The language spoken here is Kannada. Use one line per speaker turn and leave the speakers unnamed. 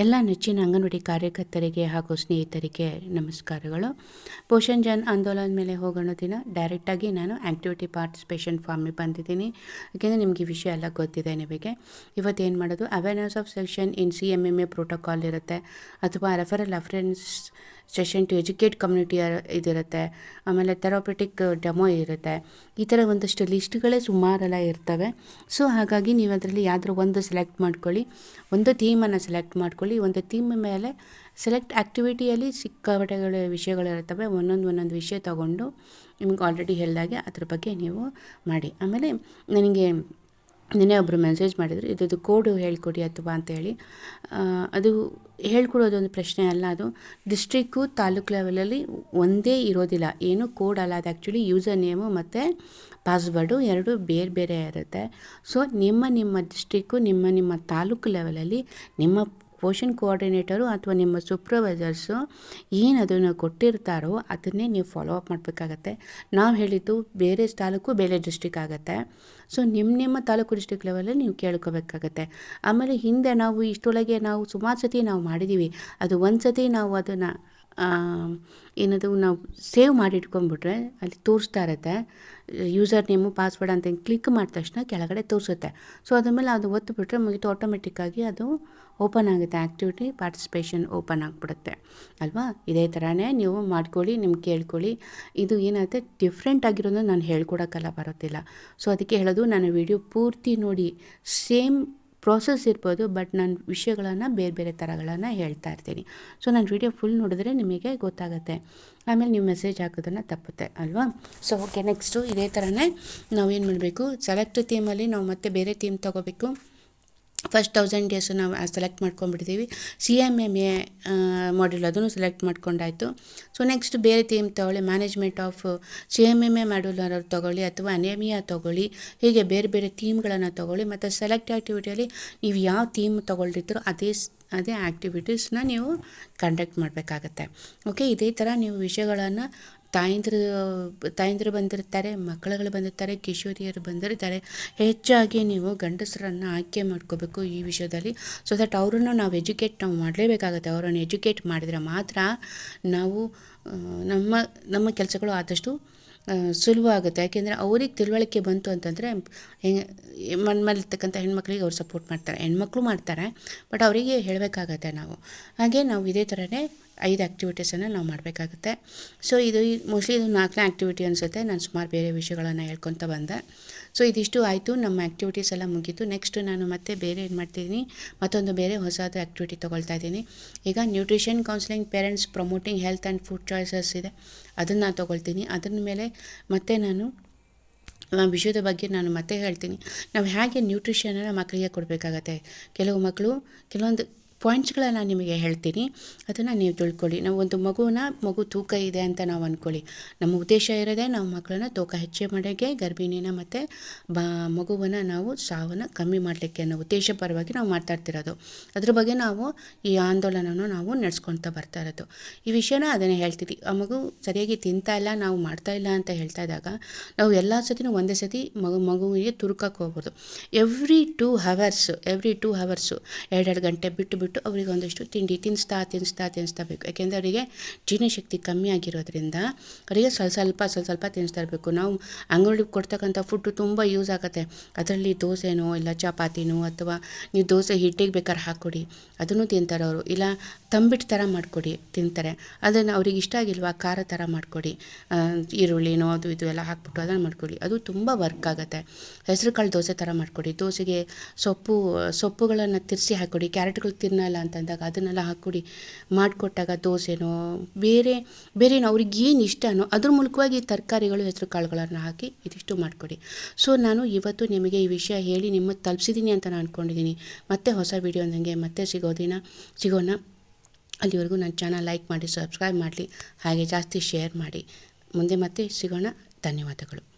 ಎಲ್ಲ ನೆಚ್ಚಿನ ಅಂಗನವಾಡಿ ಕಾರ್ಯಕರ್ತರಿಗೆ ಹಾಗೂ ಸ್ನೇಹಿತರಿಗೆ ನಮಸ್ಕಾರಗಳು. ಪೋಷಣ್ ಜನ್ ಆಂದೋಲನ ಮೇಲೆ ಹೋಗೋಣ ದಿನ. ಡೈರೆಕ್ಟಾಗಿ ನಾನು ಆ್ಯಕ್ಟಿವಿಟಿ ಪಾರ್ಟಿಸಿಪೇಷನ್ ಫಾರ್ಮಿಗೆ ಬಂದಿದ್ದೀನಿ. ಯಾಕೆಂದರೆ ನಿಮಗೆ ಈ ವಿಷಯ ಎಲ್ಲ ಗೊತ್ತಿದೆ ನಿಮಗೆ. ಇವತ್ತೇನು ಮಾಡೋದು? Awareness of section in C M M A protocol ಇರುತ್ತೆ. ಅಥವಾ referral reference session to educate community ಇದಿರುತ್ತೆ. ಆಮೇಲೆ ಥೆರಪೆಟಿಕ್ ಡೆಮೋ ಇರುತ್ತೆ. ಈ ಥರ ಒಂದಷ್ಟು ಲಿಸ್ಟ್ಗಳೇ ಸುಮಾರೆಲ್ಲ ಇರ್ತವೆ. ಸೊ ಹಾಗಾಗಿ ನೀವು ಅದರಲ್ಲಿ ಯಾವ್ದಾರು ಒಂದು ಸೆಲೆಕ್ಟ್ ಮಾಡ್ಕೊಳ್ಳಿ. ಒಂದು ಥೀಮನ್ನು ಸೆಲೆಕ್ಟ್ ಮಾಡ್ಕೊಳ್ಳಿ. ಒಂದು ಥೀಮ್ ಮೇಲೆ ಸೆಲೆಕ್ಟ್ ಆ್ಯಕ್ಟಿವಿಟಿಯಲ್ಲಿ ಸಿಕ್ಕಾಪಟ್ಟೆಗಳ ವಿಷಯಗಳಿರ್ತವೆ ಒಂದೊಂದು ಒಂದೊಂದು ವಿಷಯ ತಗೊಂಡು ನಿಮ್ಗೆ ಆಲ್ರೆಡಿ ಹೇಳಿದಾಗೆ ಅದ್ರ ಬಗ್ಗೆ ನೀವು ಮಾಡಿ. ಆಮೇಲೆ ನನಗೆ, ನಿನ್ನೆ ಒಬ್ಬರು ಮೆಸೇಜ್ ಮಾಡಿದರು, ಇದ್ರದ್ದು ಕೋಡು ಹೇಳಿಕೊಡಿ ಅಥವಾ ಅಂತೇಳಿ. ಅದು ಹೇಳ್ಕೊಡೋದೊಂದು ಪ್ರಶ್ನೆ ಅಲ್ಲ ಅದು. ಡಿಸ್ಟ್ರಿಕ್ಕು ತಾಲೂಕು ಲೆವೆಲಲ್ಲಿ ಒಂದೇ ಇರೋದಿಲ್ಲ. ಏನು ಕೋಡ್ ಅಲ್ಲ ಅದು ಆ್ಯಕ್ಚುಲಿ ಯೂಸರ್ ನೇಮು ಮತ್ತು ಪಾಸ್ವರ್ಡು ಎರಡು ಬೇರೆ ಬೇರೆ ಇರುತ್ತೆ. ಸೊ ನಿಮ್ಮ ನಿಮ್ಮ ಡಿಸ್ಟ್ರಿಕ್ಕು ನಿಮ್ಮ ನಿಮ್ಮ ತಾಲೂಕು ಲೆವೆಲಲ್ಲಿ ನಿಮ್ಮ ಪೋಷನ್ ಕೋಆರ್ಡಿನೇಟರು ಅಥವಾ ನಿಮ್ಮ ಸೂಪ್ರವೈಸರ್ಸು ಏನು ಅದನ್ನು ಕೊಟ್ಟಿರ್ತಾರೋ ಅದನ್ನೇ ನೀವು ಫಾಲೋ ಅಪ್ ಮಾಡಬೇಕಾಗತ್ತೆ. ನಾವು ಹೇಳಿದ್ದು ಬೇರೆ ತಾಲೂಕು, ಬೇರೆ ಡಿಸ್ಟಿಕ್ ಆಗುತ್ತೆ. ಸೊ ನಿಮ್ಮ ನಿಮ್ಮ ತಾಲೂಕು ಡಿಸ್ಟ್ರಿಕ್ ಲೆವೆಲಲ್ಲಿ ನೀವು ಕೇಳ್ಕೋಬೇಕಾಗತ್ತೆ. ಆಮೇಲೆ ಹಿಂದೆ ನಾವು ಇಷ್ಟೊಳಗೆ ನಾವು ಸುಮಾರು ಸತಿ ನಾವು ಮಾಡಿದ್ದೀವಿ ಅದು ಒಂದು ಸತಿ ನಾವು ಅದನ್ನು ಏನದು ನಾವು ಸೇವ್ ಮಾಡಿ ಇಟ್ಕೊಂಡ್ಬಿಟ್ರೆ ಅಲ್ಲಿ ತೋರಿಸ್ತಾ ಇರುತ್ತೆ. ಯೂಸರ್ ನೇಮು ಪಾಸ್ವರ್ಡ್ ಅಂತ ಕ್ಲಿಕ್ ಮಾಡಿದ ತಕ್ಷಣ ಕೆಳಗಡೆ ತೋರಿಸುತ್ತೆ. ಸೊ ಅದಾದಮೇಲೆ ಅದು ಒತ್ತು ಬಿಟ್ಟರೆ ಮುಗಿತು ಆಟೋಮೆಟಿಕ್ಕಾಗಿ ಅದು ಓಪನ್ ಆಗುತ್ತೆ. ಆ್ಯಕ್ಟಿವಿಟಿ ಪಾರ್ಟಿಸಿಪೇಷನ್ ಓಪನ್ ಆಗಿಬಿಡುತ್ತೆ. ಅಲ್ವಾ? ಇದೇ ಥರನೇ ನೀವು ಮಾಡ್ಕೊಳ್ಳಿ ನಿಮ್ಗೆ ಕೇಳ್ಕೊಳ್ಳಿ. ಇದು ಏನಾಗುತ್ತೆ? ಡಿಫ್ರೆಂಟ್ ಆಗಿರೋದು ನಾನು ಹೇಳ್ಕೊಡೋಕ್ಕಲ್ಲ, ಬರೋದಿಲ್ಲ. ಸೊ ಅದಕ್ಕೆ ಹೇಳೋದು ನಾನು ವಿಡಿಯೋ ಪೂರ್ತಿ ನೋಡಿ ಸೇಮ್ ಪ್ರೋಸೆಸ್ ಇರ್ಬೋದು ಬಟ್ ನಾನು ವಿಷಯಗಳನ್ನು ಬೇರೆ ಬೇರೆ ಥರಗಳನ್ನು ಹೇಳ್ತಾ ಇರ್ತೀನಿ. ಸೊ ನಾನು ವಿಡಿಯೋ ಫುಲ್ ನೋಡಿದ್ರೆ ನಿಮಗೆ ಗೊತ್ತಾಗುತ್ತೆ. ಆಮೇಲೆ ನೀವು ಮೆಸೇಜ್ ಹಾಕೋದನ್ನು ತಪ್ಪುತ್ತೆ, ಅಲ್ವಾ? ಸೊ ಓಕೆ ನೆಕ್ಸ್ಟು ಇದೇ ಥರನೇ ನಾವೇನು ಮಾಡಬೇಕು? ಸೆಲೆಕ್ಟ್ ಥೀಮಲ್ಲಿ ನಾವು ಮತ್ತೆ ಬೇರೆ ಥೀಮ್ ತೊಗೋಬೇಕು. ಫಸ್ಟ್ ತೌಸಂಡ್ ಡೇಸು ನಾವು select ಮಾಡ್ಕೊಂಡ್ಬಿಡ್ತೀವಿ C M M A module ಅದನ್ನು ಸೆಲೆಕ್ಟ್ ಮಾಡ್ಕೊಂಡಾಯಿತು. ಸೊ ನೆಕ್ಸ್ಟ್ ಬೇರೆ ಥೀಮ್ ತೊಗೊಳ್ಳಿ management of C M M A module ಅನ್ನೋರು ತೊಗೊಳ್ಳಿ, ಅಥವಾ ಅನೇಮಿಯಾ ತೊಗೊಳ್ಳಿ, ಹೀಗೆ ಬೇರೆ ಬೇರೆ ಥೀಮ್ಗಳನ್ನು ತೊಗೊಳ್ಳಿ, ಮತ್ತು ಸೆಲೆಕ್ಟ್ ಆ್ಯಕ್ಟಿವಿಟಿಯಲ್ಲಿ ನೀವು ಯಾವ ಥೀಮ್ ತೊಗೊಳ್ತಿದ್ರು ಅದೇ ಅದೇ ಆ್ಯಕ್ಟಿವಿಟೀಸ್ನ ನೀವು ಕಂಡಕ್ಟ್ ಮಾಡಬೇಕಾಗತ್ತೆ. ಓಕೆ ಇದೇ ಥರ ನೀವು ವಿಷಯಗಳನ್ನು ತಾಯಂದಿರು ತಾಯಂದಿರು ಬಂದಿರ್ತಾರೆ, ಮಕ್ಕಳುಗಳು ಬಂದಿರ್ತಾರೆ, ಕಿಶೋರಿಯರು ಬಂದಿರ್ತಾರೆ. ಹೆಚ್ಚಾಗಿ ನೀವು ಗಂಡಸರನ್ನು ಆಯ್ಕೆ ಮಾಡ್ಕೋಬೇಕು ಈ ವಿಷಯದಲ್ಲಿ. ಸೊ ದಟ್ ಅವರನ್ನು ನಾವು ಎಜುಕೇಟ್ ನಾವು ಮಾಡಲೇಬೇಕಾಗುತ್ತೆ. ಅವರನ್ನು ಎಜುಕೇಟ್ ಮಾಡಿದರೆ ಮಾತ್ರ ನಾವು ನಮ್ಮ ನಮ್ಮ ಕೆಲಸಗಳು ಆದಷ್ಟು ಸುಲಭ ಆಗುತ್ತೆ. ಯಾಕೆಂದರೆ ಅವ್ರಿಗೆ ತಿಳುವಳಿಕೆ ಬಂತು ಅಂತಂದರೆ ಹೆಂಗೆ, ಮನ್ ಮೇಲಿರ್ತಕ್ಕಂಥ ಹೆಣ್ಮಕ್ಳಿಗೆ ಅವ್ರು ಸಪೋರ್ಟ್ ಮಾಡ್ತಾರೆ. ಹೆಣ್ಮಕ್ಳು ಮಾಡ್ತಾರೆ ಬಟ್ ಅವರಿಗೆ ಹೇಳಬೇಕಾಗತ್ತೆ ನಾವು. ಹಾಗೆ ನಾವು ಇದೇ ಥರನೇ ಐದು ಆ್ಯಕ್ಟಿವಿಟೀಸನ್ನು ನಾವು ಮಾಡಬೇಕಾಗುತ್ತೆ. ಸೊ ಇದು ಮೋಸ್ಟ್ಲಿ ಇದು ನಾಲ್ಕನೇ ಆ್ಯಕ್ಟಿವಿಟಿ ಅನಿಸುತ್ತೆ. ನಾನು ಸುಮಾರು ಬೇರೆ ವಿಷಯಗಳನ್ನು ಹೇಳ್ಕೊತ ಬಂದೆ. ಸೊ ಇದಿಷ್ಟು ಆಯಿತು. ನಮ್ಮ ಆ್ಯಕ್ಟಿವಿಟೀಸ್ ಎಲ್ಲ ಮುಗೀತು. ನೆಕ್ಸ್ಟ್ ನಾನು ಮತ್ತೆ ಬೇರೆ ಏನು ಮಾಡ್ತಿದ್ದೀನಿ ಮತ್ತೊಂದು ಬೇರೆ ಹೊಸದು ಆ್ಯಕ್ಟಿವಿಟಿ ತೊಗೊಳ್ತಾ ಇದ್ದೀನಿ. ಈಗ nutrition counselling parents promoting health and food choices ಇದೆ. ಅದನ್ನು ನಾನು ತೊಗೊಳ್ತೀನಿ. ಅದ್ರ ಮೇಲೆ ಮತ್ತೆ ನಾನು ವಿಷಯದ ಬಗ್ಗೆ ನಾನು ಮತ್ತೆ ಹೇಳ್ತೀನಿ. ನಾವು ಹೇಗೆ ನ್ಯೂಟ್ರಿಷನನ್ನು ಮಕ್ಕಳಿಗೆ ಕೊಡಬೇಕಾಗತ್ತೆ? ಕೆಲವು ಮಕ್ಕಳು ಕೆಲವೊಂದು ಪಾಯಿಂಟ್ಸ್ಗಳನ್ನು ನಿಮಗೆ ಹೇಳ್ತೀನಿ. ಅದನ್ನು ನೀವು ತಿಳ್ಕೊಳ್ಳಿ. ನಾವು ಒಂದು ಮಗುವನ್ನ ಮಗು ತೂಕ ಇದೆ ಅಂತ ನಾವು ಅಂದ್ಕೊಳ್ಳಿ ನಮ್ಮ ಉದ್ದೇಶ ಇರೋದೇ ನಾವು ಮಕ್ಕಳನ್ನ ತೂಕ ಹೆಚ್ಚೆ ಮಾಡೋಕ್ಕೆ ಗರ್ಭಿಣಿನ ಮತ್ತು ಬಾ, ಮಗುವನ್ನು ನಾವು ಸಾವನ್ನು ಕಮ್ಮಿ ಮಾಡಲಿಕ್ಕೆ ಅನ್ನೋ ಉದ್ದೇಶ ಪರವಾಗಿ ನಾವು ಮಾತಾಡ್ತಿರೋದು ಅದ್ರ ಬಗ್ಗೆ ನಾವು ಈ ಆಂದೋಲನವನ್ನು ನಾವು ನಡೆಸ್ಕೊಳ್ತಾ ಬರ್ತಾ ಇರೋದು. ಈ ವಿಷಯನ ಅದನ್ನೇ ಹೇಳ್ತೀವಿ ಆ ಮಗು ಸರಿಯಾಗಿ ತಿಂತಾ ಇಲ್ಲ, ನಾವು ಮಾಡ್ತಾ ಇಲ್ಲ ಅಂತ ಹೇಳ್ತಾ ಇದ್ದಾಗ ನಾವು ಎಲ್ಲ ಸತಿನೂ ಒಂದೇ ಸತಿ ಮಗು, ಮಗುವಿಗೆ ತುರುಕಕ್ಕೆ ಹೋಗ್ಬೋದು every two hours every two hours ಎರಡೆರಡು ಗಂಟೆ ಬಿಟ್ಟು ಬಿಟ್ಟು ಅವರಿಗೆ ಒಂದಷ್ಟು ತಿಂಡಿ ತಿನ್ನಿಸ್ತಾ ತಿನ್ನಿಸ್ತಾ ತಿನ್ನಿಸ್ತಾ ಬೇಕು. ಯಾಕೆಂದರೆ ಅವರಿಗೆ ಜೀರ್ಣಶಕ್ತಿ ಕಮ್ಮಿ ಆಗಿರೋದ್ರಿಂದ ಅವರಿಗೆ ಸ್ವಲ್ಪ ಸ್ವಲ್ಪ ಸ್ವಲ್ಪ ಸ್ವಲ್ಪ ತಿನ್ನಿಸ್ತಾ ಇರಬೇಕು. ನಾವು ಅಂಗಡಿಗೆ ಕೊಡ್ತಕ್ಕಂಥ ಫುಡ್ಡು ತುಂಬ ಯೂಸ್ ಆಗುತ್ತೆ. ಅದರಲ್ಲಿ ದೋಸೆನೋ ಇಲ್ಲ ಚಪಾತಿನೋ ಅಥವಾ ನೀವು ದೋಸೆ ಹಿಟ್ಟಿಗೆ ಬೇಕಾದ್ರೆ ಹಾಕ್ಕೊಡಿ, ಅದನ್ನು ತಿಂತಾರೆ ಅವರು. ಇಲ್ಲ ತಂಬಿಟ್ಟು ಥರ ಮಾಡಿಕೊಡಿ, ತಿಂತಾರೆ. ಅದನ್ನು ಅವ್ರಿಗೆ ಇಷ್ಟ ಆಗಿಲ್ವಾ ಖಾರ ಥರ ಮಾಡಿಕೊಡಿ ಈರುಳ್ಳಿನೋ ಅದು ಇದು ಎಲ್ಲ ಹಾಕ್ಬಿಟ್ಟು ಅದನ್ನು ಮಾಡಿಕೊಡಿ. ಅದು ತುಂಬ ವರ್ಕ್ ಆಗುತ್ತೆ. ಹೆಸರು ಕಾಳು ದೋಸೆ ಥರ ಮಾಡಿಕೊಡಿ. ದೋಸೆಗೆ ಸೊಪ್ಪು, ಸೊಪ್ಪುಗಳನ್ನು ತಿರ್ಸಿ ಹಾಕ್ಕೊಡಿ. ಕ್ಯಾರೆಟ್ಗಳು ತಿನ್ನಲ್ಲ ಅಂತಂದಾಗ ಅದನ್ನೆಲ್ಲ ಹಾಕ್ಕೊಡಿ ಮಾಡಿಕೊಟ್ಟಾಗ ದೋಸೆನೋ, ಬೇರೆ ಬೇರೆ ಅವ್ರಿಗೆ ಏನು ಇಷ್ಟನೋ ಅದ್ರ ಮೂಲಕವಾಗಿ ತರಕಾರಿಗಳು, ಹೆಸರು ಕಾಳುಗಳನ್ನು ಹಾಕಿ ಇದಿಷ್ಟು ಮಾಡಿಕೊಡಿ. ಸೊ ನಾನು ಇವತ್ತು ನಿಮಗೆ ಈ ವಿಷಯ ಹೇಳಿ ನಿಮ್ಮ ತಲುಪಿಸಿದ್ದೀನಿ ಅಂತ ನಾನು ಅಂದ್ಕೊಂಡಿದ್ದೀನಿ ಮತ್ತೆ ಹೊಸ ವಿಡಿಯೋ ನನಗೆ ಮತ್ತೆ ಸಿಗೋದಿನ ಸಿಗೋಣ. ಅಲ್ಲಿವರೆಗೂ ನನ್ನ ಚಾನಲ್ ಲೈಕ್ ಮಾಡಿ ಸಬ್ಸ್ಕ್ರೈಬ್ ಮಾಡಲಿ. ಹಾಗೆ ಜಾಸ್ತಿ ಶೇರ್ ಮಾಡಿ. ಮುಂದೆ ಮತ್ತೆ ಸಿಗೋಣ. ಧನ್ಯವಾದಗಳು.